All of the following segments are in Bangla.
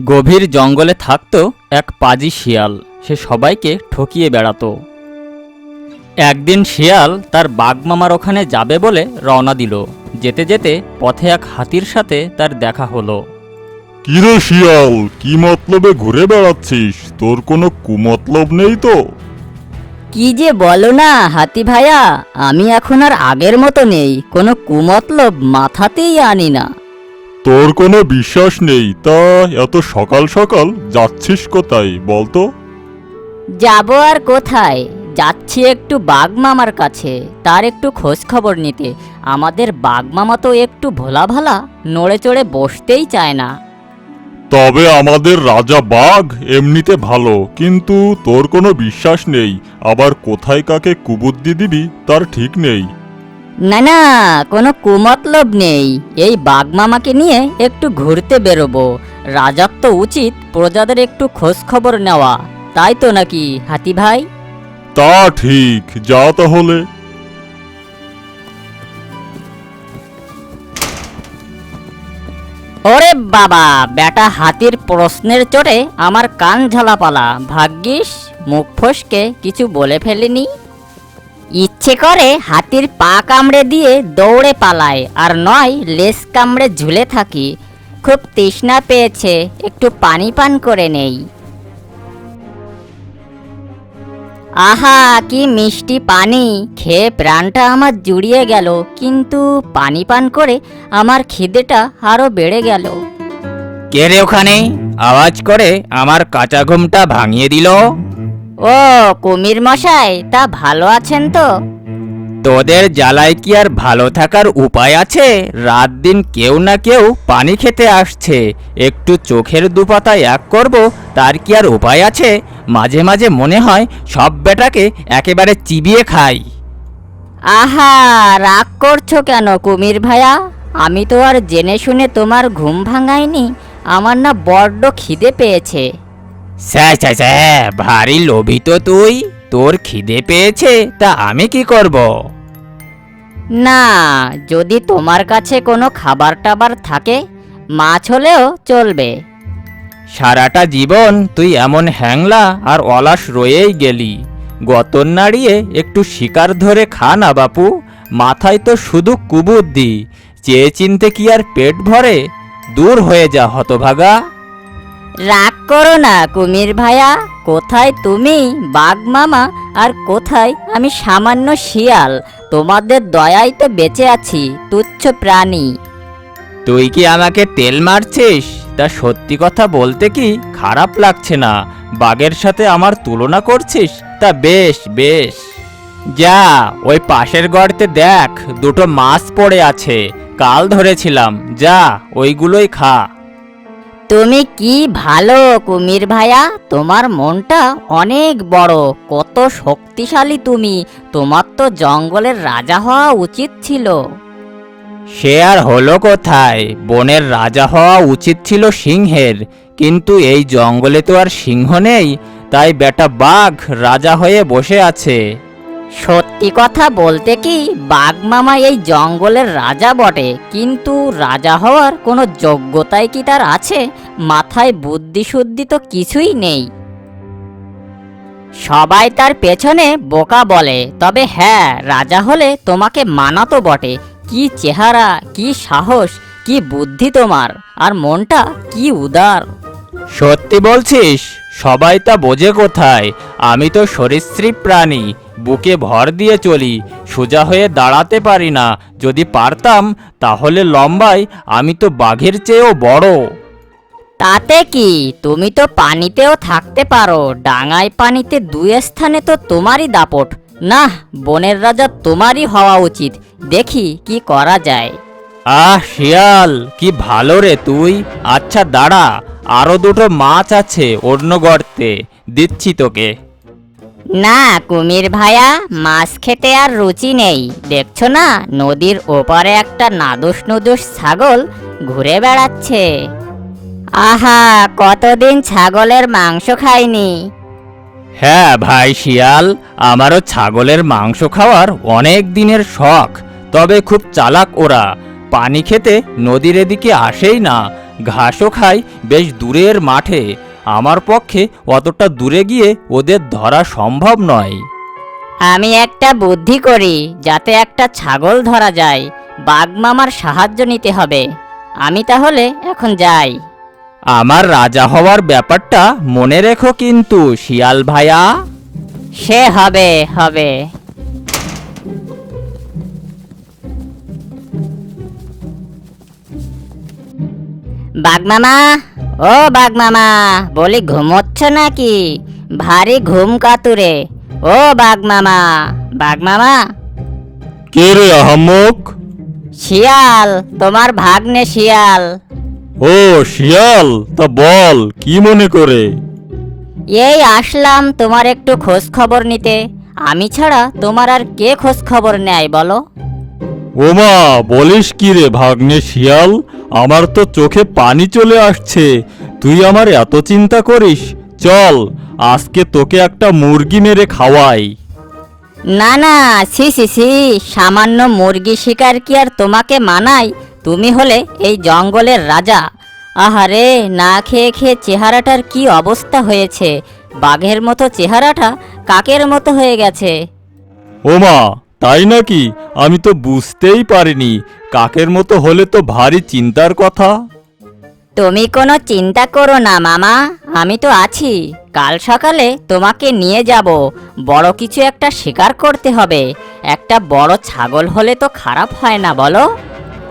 গভীর জঙ্গলে থাকত এক পাজি শিয়াল। সে সবাইকে ঠকিয়ে বেড়াতো। একদিন শিয়াল তার বাগমামার ওখানে যাবে বলে রওনা দিল। যেতে যেতে পথে এক হাতির সাথে তার দেখা হলো। কিরে শিয়াল কি মতলবে ঘুরে বেড়াচ্ছিস? তোর কোনো কুমতলব নেই তো? কি যে বলো না হাতি ভাইয়া আমি এখন আর আগের মতো নেই। কোনো কুমতলব মাথাতেই আনি না। তোর কোনো বিশ্বাস নেই? তা এত সকাল সকাল যাচ্ছিস কোথায় বলতো যাব আর কোথায়? যাচ্ছি একটু বাঘ মামার কাছে। তার একটু খোঁজ খবর নিতে। আমাদের বাঘ মামা তো একটু ভোলা ভালা নড়ে চড়ে বসতেই চায় না। তবে আমাদের রাজা বাঘ এমনিতে ভালো কিন্তু তোর কোনো বিশ্বাস নেই। আবার কোথায় কাকে কুবুদ্ধি দিবি তার ঠিক নেই। না না কোনো কুমতলব নেই। এই বাঘ মামাকে নিয়ে একটু ঘুরতে বেরোবো। রাজার তো উচিত প্রজাদের একটু খোঁজ খবর নেওয়া। তাই তো নাকি হাতি ভাই? তা ঠিক যা তাহলে। ওরে বাবা বেটা হাতির প্রশ্নের চোটে আমার কান ঝালাপালা। ভাগ্যিস মুখ ফসকে কিছু বলে ফেলিনি। ইচ্ছে করে হাতির পা কামড়ে দিয়ে দৌড়ে পালায়, আর নয় লেস কামড়ে ঝুলে থাকি। খুব তৃষ্ণা পেয়েছে, একটু পানি পান করে নেই। আহা, কি মিষ্টি পানি! খেয়ে প্রাণটা আমার জুড়িয়ে গেল, কিন্তু পানি পান করে আমার খিদেটা আরও বেড়ে গেল। কে রে ওখানে? আওয়াজ করে আমার কাঁচা ঘুমটা ভাঙিয়ে দিল। ও কুমির মশাই তা ভালো আছেন তো? তোদের জ্বালায় কি আর ভালো থাকার উপায় আছে? রাত দিন কেউ না কেউ পানি খেতে আসছে। একটু চোখের দুপাতা এক করব তার কি আর উপায় আছে? মাঝে মাঝে মনে হয় সব বেটাকে একেবারে চিবিয়ে খাই। আহা রাগ করছ কেন কুমির ভাইয়া আমি তো আর জেনে শুনে তোমার ঘুম ভাঙাইনি। আমার না বড্ড খিদে পেয়েছে। স্যা স্যা স্যা ভারী লোভী তো তুই। তোর খিদে পেয়েছে তা আমি কি করব? না যদি তোমার কাছে কোনো খাবার টাবার থাকে মাছ হলেও চলবে। সারাটা জীবন তুই এমন হ্যাংলা আর অলাস রয়েই গেলি। গতন নাড়িয়ে একটু শিকার ধরে খা না বাপু। মাথায় তো শুধু কুবুদ্ধি। চেয়ে চিনতে কি আর পেট ভরে? দূর হয়ে যা হতভাগা। রাগ করো না, কুমির ভাইয়া। কোথায় তুমি, বাঘ মামা? আর কোথায় আমি সামান্য শিয়াল? তোমাদের দয়ায় তো বেঁচে আছি, তুচ্ছ প্রাণী। তুই কি আমাকে তেল মারছিস? তা সত্যি কথা বলতে কি খারাপ লাগছে না? বাঘের সাথে আমার তুলনা করছিস? তা বেশ বেশ। যা, ওই পাশের গর্তে দেখ, দুটো মাছ পড়ে আছে। কাল ধরেছিলাম। যা, ওইগুলোই খা। তুমি কি ভালো, কুমির ভাইয়া তোমার মনটা অনেক বড়। কত শক্তিশালী তুমি। তোমার তো জঙ্গলের রাজা হওয়া উচিত ছিল। সে আর হলো কোথায়? বনের রাজা হওয়া উচিত ছিল সিংহের। কিন্তু এই জঙ্গলে তো আর সিংহ নেই। তাই বেটা বাঘ রাজা হয়ে বসে আছে। সত্যি কথা বলতে কি, বাঘ মামা এই জঙ্গলের রাজা বটে, কিন্তু রাজা হওয়ার কোনো যোগ্যতাই কি তার আছে? মাথায় বুদ্ধি শুদ্ধি তো কিছুই নেই। সবাই তার পেছনে বোকা বলে, তবে হ্যাঁ রাজা হলে তোমাকে মানাতো বটে। কি চেহারা, কি সাহস, কি বুদ্ধি তোমার, আর মনটা কি উদার। সত্যি বলছিস? সবাই তা বোঝে কোথায়? আমি তো সরীসৃপ প্রাণী, বুকে ভর দিয়ে চলি, সোজা হয়ে দাঁড়াতে পারি না। যদি পারতাম, তাহলে লম্বায় আমি তো বাঘের চেয়েও বড়। তাতে কি? তুমি তো পানিতেও থাকতে পারো, ডাঙায় পানিতে দুই স্থানে তো তোমারই দাপট। না বনের রাজা তোমারই হওয়া উচিত। দেখি কি করা যায়। আহ শিয়াল কি ভালো রে তুই। আচ্ছা দাঁড়া আরও দুটো মাছ আছে অন্য গর্তে দিচ্ছি তোকে। না কুমির ভাইয়া মাছ খেতে আর রুচি নেই। দেখছ না নদীর ওপারে একটা নাদুস নুদুস ছাগল ঘুরে বেড়াচ্ছে। আহা কতদিন ছাগলের মাংস খাইনি। হ্যাঁ ভাই শিয়াল আমারও ছাগলের মাংস খাওয়ার অনেক দিনের শখ তবে খুব চালাক ওরা। পানি খেতে নদীর এদিকে আসেই না। ঘাসও খায় বেশ দূরের মাঠে। আমার পক্ষে অতটা দূরে গিয়ে ওদের ধরা সম্ভব নয়। আমি একটা বুদ্ধি করি যাতে একটা ছাগল ধরা যায়। বাঘমামার সাহায্য নিতে হবে। আমি তাহলে এখন যাই। আমার রাজা হওয়ার ব্যাপারটা মনে রেখো কিন্তু শিয়াল ভাইয়া সে হবে হবে। বাগমামা ও বাগমামা বলি ঘুমোচ্ছ নাকি? ভারী ঘুম কাতুরে। ও বাগমামা বাগমামা কে রে আহাম্মক? শিয়াল তোমার ভাগ্নে শিয়াল। ও শিয়াল তা বল কি মনে করে? এই আসলাম তোমার একটু খোঁজ খবর নিতে। আমি ছাড়া তোমার আর কে খোঁজ খবর নেয় বলো? ওমা বলিস কি রে ভাগ্নে শিয়াল? আমার তো চোখে পানি চলে আসছে। তুই আমার এত চিন্তা করিস? চল আজকে তোকে একটা মুরগি মেরে খাওয়াই। না না সি সি সি সামান্য মুরগি শিকার কি আর তোমাকে মানাই? তুমি হলে এই জঙ্গলের রাজা। আহারে না খেয়ে খেয়ে চেহারাটার কি অবস্থা হয়েছে? বাঘের মতো চেহারাটা কাকের মতো হয়ে গেছে? ওমা তাই নাকি? আমি তো বুঝতেই পারিনি। কাকের মতো হলে তো ভারী চিন্তার কথা। তুমি কোনো চিন্তা করো না মামা। আমি তো আছি। কাল সকালে তোমাকে নিয়ে যাব। বড় কিছু একটা শিকার করতে হবে। একটা বড় ছাগল হলে তো খারাপ হয় না বলো।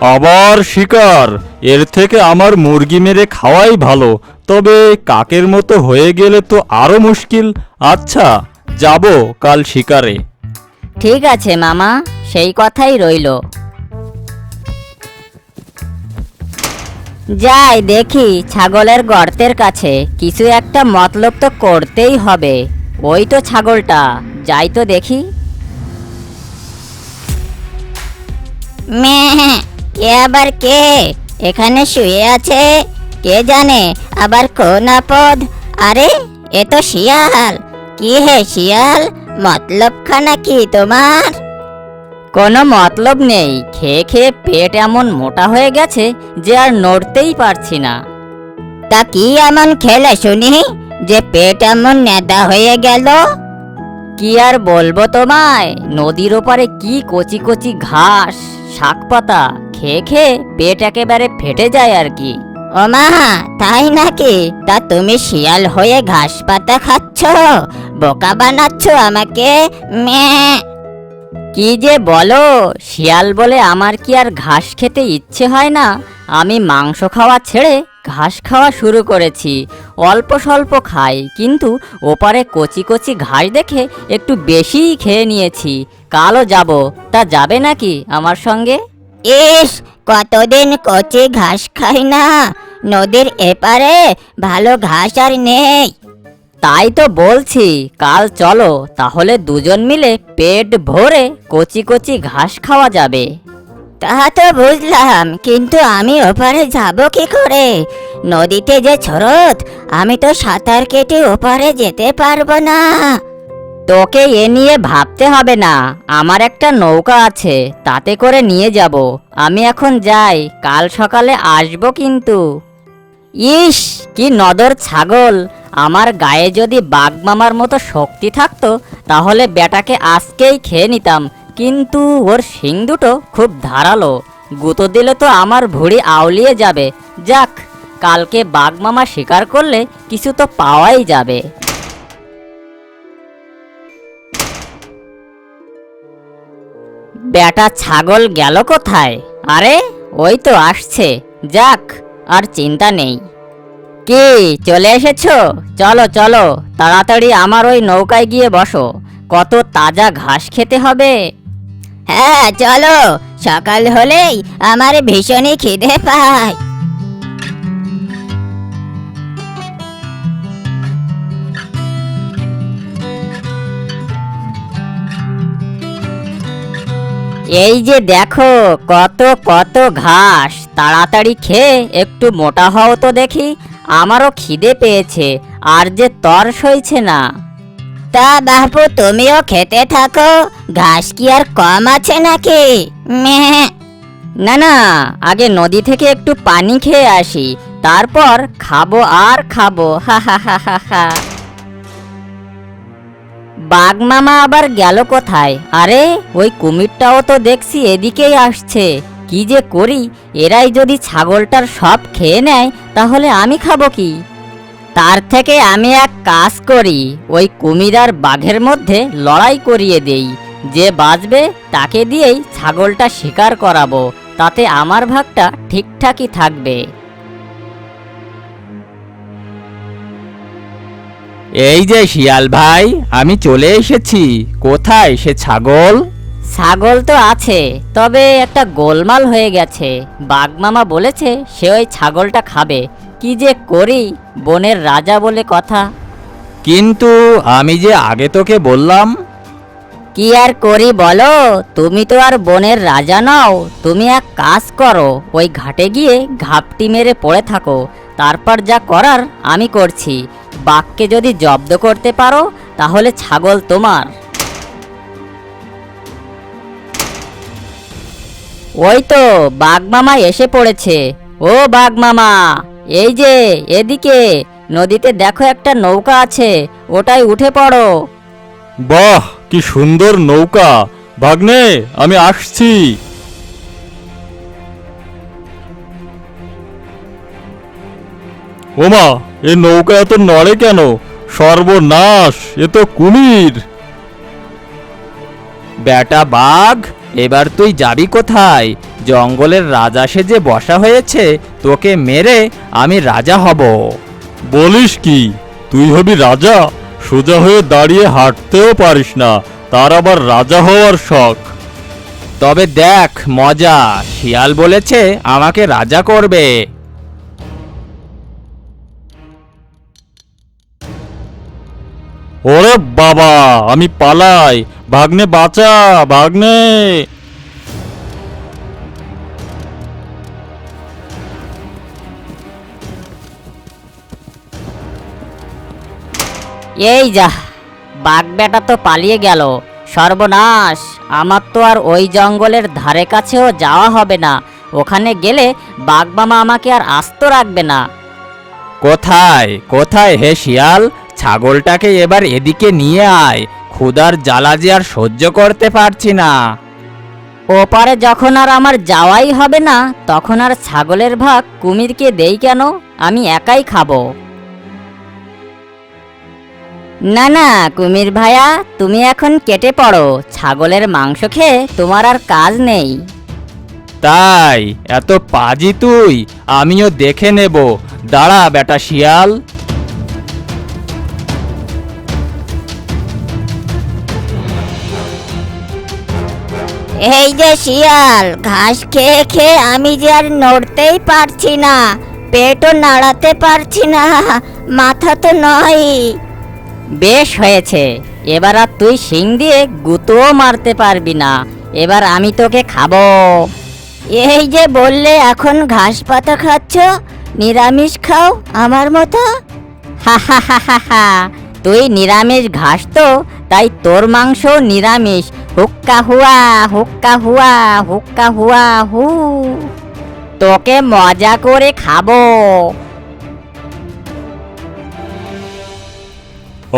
আবার শিকার? এর থেকে আমার মুরগি মেরে খাওয়াই ভালো। তবে কাকের মতো হয়ে গেলে তো আরও মুশকিল। আচ্ছা যাব কাল শিকারে। ঠিক আছে, মামা, সেই কথাই রইল। যাই, দেখি, ছাগলের গর্তের কাছে কিছু একটা মতলব তো করতেই হবে। ওই তো ছাগলটা, যাই তো দেখি। মেয়ে কে আবার কে? এখানে শুয়ে আছে? কে জানে? আবার কোন আপদ? আরে, এ তো শিয়াল। কি হে শিয়াল? মতলবখানা কি তোমার? কোনো মতলব নেই। খেয়ে খেয়ে পেট এমন মোটা হয়ে গেছে যে আর নড়তেই পারছি না। তা কি এমন খেলে শুনি? যে পেট এমন নেদা হয়ে গেল? কি আর বলব তোমায়? নদীর ওপারে কি কচি কচি ঘাস শাক পাতা খেয়ে খেয়ে পেট একেবারে ফেটে যায় আর কি। ও মা তাই নাকি? তা তুমি শিয়াল হয়ে ঘাস পাতা খাচ্ছ? বোকা বানাচ্ছ আমাকে? মেয়ে। কি যে বলো, শিয়াল বলে আমার কি আর ঘাস খেতে ইচ্ছে হয় না? আমি মাংস খাওয়া ছেড়ে ঘাস খাওয়া শুরু করেছি। অল্প স্বল্প খাই, কিন্তু ওপারে কচি কচি ঘাস দেখে একটু বেশিই খেয়ে নিয়েছি। কালও যাব, তা যাবে নাকি আমার সঙ্গে? ইস, কতদিন কচি ঘাস খাই না। নদীর এপারে ভালো ঘাস আর নেই। তাই তো বলছি, কাল চলো, তাহলে দুজন মিলে পেট ভরে কচি কচি ঘাস খাওয়া যাবে। তা তো বুঝলাম, কিন্তু আমি ওপারে যাব কি করে? নদীতে যে ছরত আমি তো সাঁতার কেটে ওপারে যেতে পারব না। তোকে এ নিয়ে ভাবতে হবে না, আমার একটা নৌকা আছে, তাতে করে নিয়ে যাব। আমি এখন যাই, কাল সকালে আসব কিন্তু। ইস, কি নদর ছাগল। আমার গায়ে যদি বাঘমামার মতো শক্তি থাকতো, তাহলে বেটাকে আজকেই খেয়ে নিতাম। কিন্তু ওর শিং দুটো খুব ধারালো। গুঁতো দিলে তো আমার ভুড়ি আউলিয়ে যাবে। যাক, কালকে বাঘমামা শিকার করলে কিছু তো পাওয়াই যাবে। বেটা ছাগল গেল কোথায়? আরে, ওই তো আসছে। যাক আর চিন্তা নেই। কি, চলে এসেছ? চলো চলো, তাড়াতাড়ি আমার ওই নৌকায় গিয়ে বসো। কত তাজা ঘাস খেতে হবে। হ্যাঁ চলো, সকাল হলেই আমার ভীষণই খিদে পায়। এই যে দেখো, কত কত ঘাস। তাড়াতাড়ি খেয়ে একটু মোটা হও তো দেখি আমারও খিদে পেয়েছে আর যে তর সইছে না। তা বাপু তুমিও খেতে থাকো ঘাস কি আর কম আছে নাকি? মেয়ে। না না আগে নদী থেকে একটু পানি খেয়ে আসি তারপর খাব আর খাব হা হা হা হা হা। বাঘ মামা আবার গেল কোথায়? আরে ওই কুমিরটাও তো দেখছি এদিকেই আসছে। কি যে করি? এরাই যদি ছাগলটার সব খেয়ে নেয়, তাহলে আমি খাব কি? তার থেকে আমি এক কাজ করি, ওই কুমির আর বাঘের মধ্যে লড়াই করিয়ে দেই। যে বাঁচবে, তাকে দিয়েই ছাগলটা শিকার করাবো। তাতে আমার ভাগটা ঠিকঠাকই থাকবে। এই যে শিয়াল ভাই, আমি চলে এসেছি। কোথায় সে ছাগল? ছাগল তো আছে তবে একটা গোলমাল হয়ে গেছে। বাঘ মামা বলেছে সে ওই ছাগলটা খাবে। কি যে করি বনের রাজা বলে কথা। কিন্তু আমি যে আগে তোকে বললাম। কি আর করি বলো? তুমি তো আর বনের রাজা নও। তুমি এক কাজ করো ওই ঘাটে গিয়ে ঘাপটি মেরে পড়ে থাকো। তারপর যা করার আমি করছি। বাঘকে যদি জব্দ করতে পারো তাহলে ছাগল তোমার। ওই তো বাঘ মামা এসে পড়েছে। ও বাঘ মামা এই যে এদিকে নদীতে দেখো একটা নৌকা আছে ওটাই উঠে পড়ো। বাহ কি সুন্দর নৌকা। ভাগ্নে আমি আসছি। ওমা এ নৌকা এত নড়ে কেন? সর্বনাশ এ তো কুমির। বেটা বাঘ এবার তুই যাবি কোথায়? জঙ্গলের রাজা সেজে বসা হয়েছে তোকে মেরে আমি রাজা হব। বলিস কি? তুই হবি রাজা? সোজা হয়ে দাঁড়িয়ে হাঁটতেও পারিস না। তার আবার রাজা হওয়ার শখ। তবে দেখ মজা। শিয়াল বলেছে আমাকে রাজা করবে। ওরে বাবা আমি পালাই। ভাগ্নে বাঁচা ভাগ্নে। এই যা বাঘ বেটা তো পালিয়ে গেল। সর্বনাশ আমার তো আর ওই জঙ্গলের ধারে কাছেও যাওয়া হবে না। ওখানে গেলে বাঘ মামা আমাকে আর আস্ত রাখবে না। কোথায় কোথায় হে শিয়াল? ছাগলটাকে এবার এদিকে নিয়ে আয়। ক্ষুধার জ্বালা যে আর সহ্য করতে পারছি না। ওপারে যখন আর আমার যাওয়াই হবে না তখন আর ছাগলের ভাগ কুমিরকে দেই কেন? আমি একাই খাব। না না কুমির ভাইয়া তুমি এখন কেটে পড়ো। ছাগলের মাংস খেয়ে তোমার আর কাজ নেই। তাই এত পাজি তুই আমিও দেখে নেব। দাঁড়া বেটা শিয়াল। এই যে শিয়াল ঘাস খেয়ে খেয়ে আমি যে আর নড়তেই পারছি না পেটও নাড়াতে পারছি না মাথা তো নয়। বেশ হয়েছে এবার আর তুই শিং দিয়ে গুঁতোও মারতে পারবি না এবার আমি তোকে খাব। এই যে বললে এখন ঘাস পাতা খাচ্ছ নিরামিষ খাও আমার মতো। হা হা হা হা হা তুই নিরামিষ ঘাস তো তাই তোর মাংস নিরামিষ হুক্কা হুয়া হুক্কা হুয়া হুক্কা হুয়া হু। তোকে মজা করে খাব।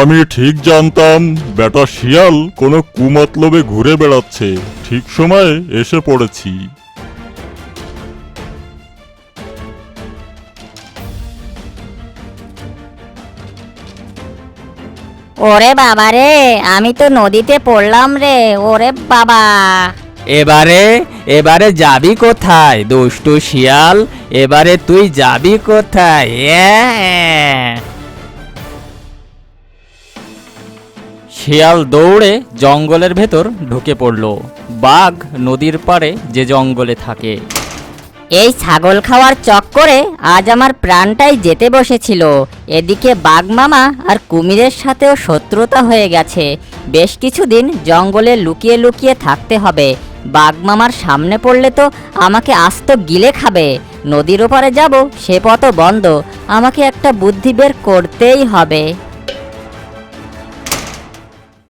আমি ঠিক জানতাম বেটা শিয়াল কোনো কুমতলবে ঘুরে বেড়াচ্ছে। ঠিক সময়ে এসে পড়েছি। ওরে বাবা রে, আমি তো নদীতে পড়লাম রে, ওরে বাবা। এবারে এবারে যাবি কোথায়, দুষ্টু শিয়াল? এবারে তুই যাবি কোথায় শিয়াল দৌড়ে জঙ্গলের ভেতর ঢুকে পড়ল। বাঘ নদীর পাড়ে যে জঙ্গলে থাকে। এই ছাগল খাওয়ার চক্করে আজ আমার প্রাণটাই যেতে বসেছিল। এদিকে বাঘ মামা আর কুমিরের সাথেও শত্রুতা হয়ে গেছে। বেশ কিছুদিন জঙ্গলে লুকিয়ে লুকিয়ে থাকতে হবে। বাঘ মামার সামনে পড়লে তো আমাকে আস্ত গিলে খাবে। নদীর ওপারে যাব, সে পথ বন্ধ। আমাকে একটা বুদ্ধি বের করতেই হবে।